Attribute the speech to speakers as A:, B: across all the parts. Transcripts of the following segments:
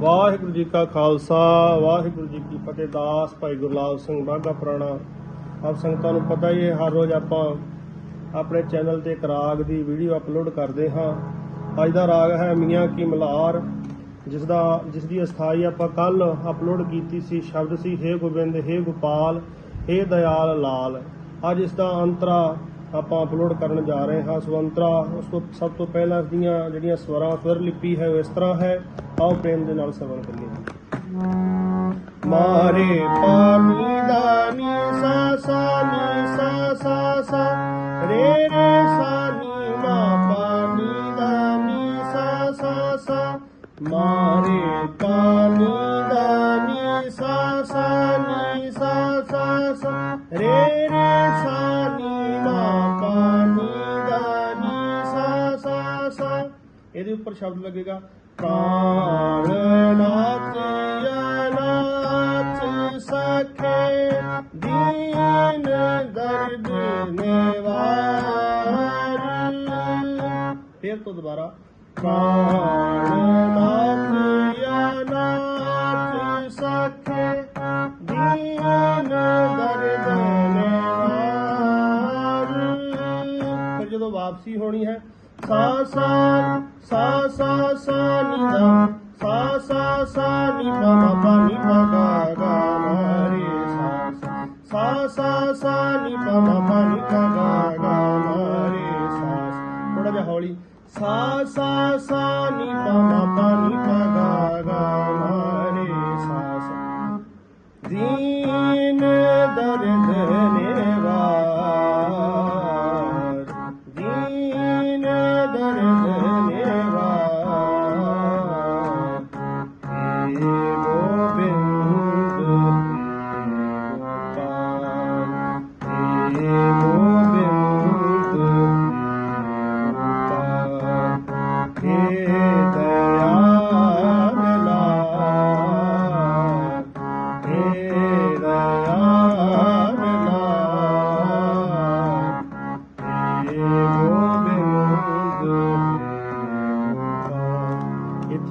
A: ਵਾਹਿਗੁਰੂ ਜੀ ਕਾ ਖਾਲਸਾ, ਵਾਹਿਗੁਰੂ ਜੀ ਕੀ ਫਤਿਹ, ਦਾਸ ਭਾਈ ਗੁਰਲਾਲ ਸਿੰਘ ਬਾਗਾ ਪੁਰਾਣਾ। ਆਪ ਸੰਗਤਾਂ ਨੂੰ ਪਤਾ ਹੀ ਹੈ, ਹਰ ਰੋਜ਼ ਆਪਾਂ ਆਪਣੇ ਚੈਨਲ ਤੇ ਇੱਕ ਰਾਗ ਦੀ ਵੀਡੀਓ ਅਪਲੋਡ ਕਰਦੇ ਹਾਂ। ਅੱਜ ਦਾ ਰਾਗ ਹੈ ਮੀਆਂ ਕੀ ਮਲਾਰ ਜਿਸ ਦਾ ਜਿਸ ਦੀ ਅਸਥਾਈ ਆਪਾਂ ਕੱਲ ਅਪਲੋਡ ਕੀਤੀ ਸੀ, ਸ਼ਬਦ ਸੀ, ਹੇ ਗੋਬਿੰਦ, ਹੇ ਗੋਪਾਲ, ਹੇ ਦਇਆਲ ਲਾਲ। ਅੱਜ ਇਸ ਦਾ ਅੰਤਰਾ ਆਪਾਂ ਅਪਲੋਡ ਕਰਨ ਜਾ ਰਹੇ ਹਾਂ ਸੋ ਉਸ ਤੋਂ ਸਭ ਤੋਂ ਪਹਿਲਾਂ ਇਸ ਦੀਆਂ ਜਿਹੜੀਆਂ ਸਵਰਾਂ ਸਵਰ ਲਿਪੀ ਹੈ ਉਹ ਇਸ ਤਰ੍ਹਾਂ ਹੈ। ਆਓ ਪ੍ਰੇਮ ਦੇ ਨਾਲ ਸਰਵਣ ਕਰੀਏ। ਮਾਰੇ ਪਾਣੀ ਦਾ ਨੀ ਸਾ ਸਾ, ਨੀ, ਸਾ ਸਾ ਸਾ। ਰੇ ਰੇ, ਸਾ, ਨੀ, ਮਾ ਪਾਣੀ ਦਾ ਨੀ, ਸਾ ਸਾ ਸਾ। ਮਾਰੇ ਪਾਣੀ ਇਹਦੇ ਉੱਪਰ ਸ਼ਬਦ ਲੱਗੇਗਾ। ਪ੍ਰਾਣ ਨਾਚਿਆ ਨਾਚ ਸਖੇ ਦੀਨ ਦਰਦ ਨਿਵਾਰ ਫਿਰ ਤੋਂ ਦੁਬਾਰਾ। ਪ੍ਰਾਣ ਨਾਚਿਆ ਨਾਚ ਸਖੇ ਦੀਨ ਦਰਦ ਨਿਵਾਰ ਫਿਰ ਜਦੋਂ ਵਾਪਸੀ ਹੋਣੀ ਹੈ ਸਾ ਸਾ ਸਾ ਸਾ ਸਾ ਨੀ ਦਾ ਸਾ ਸਾ ਸਾ ਨੀ ਪਾ ਮਾ ਪਾ ਨੀ ਪਾ ਗਾ ਗਾ ਮਾ ਰੇ ਸਾ ਸਾ ਸਾ ਸਾ ਨੀ ਪਾ ਮਾ ਪਾ ਨੀ ਪਾ ਗਾ ਗਾ ਮਾ ਰੇ ਸਾ ਥੋੜਾ ਜਿਹਾ ਹੌਲੀ ਸਾ ਸਾ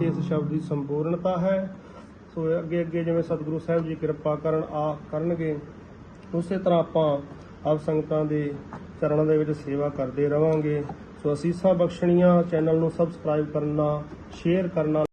A: ਇਸ ਸ਼ਬਦ ਦੀ ਸੰਪੂਰਨਤਾ ਹੈ। ਸੋ ਅੱਗੇ ਅੱਗੇ ਜਿਵੇਂ ਸਤਿਗੁਰੂ ਸਾਹਿਬ ਜੀ ਕਿਰਪਾ ਕਰਨ ਆ ਕਰਨਗੇ, ਉਸੇ ਤਰ੍ਹਾਂ ਆਪਾਂ ਆਪ ਸੰਗਤਾਂ ਦੇ ਚਰਨਾਂ ਦੇ ਵਿੱਚ ਸੇਵਾ ਕਰਦੇ ਰਵਾਂਗੇ। ਸੋ ਅਸੀਸਾਂ ਬਖਸ਼ਣੀਆਂ, ਚੈਨਲ ਨੂੰ ਸਬਸਕ੍ਰਾਈਬ ਕਰਨਾ, ਸ਼ੇਅਰ ਕਰਨਾ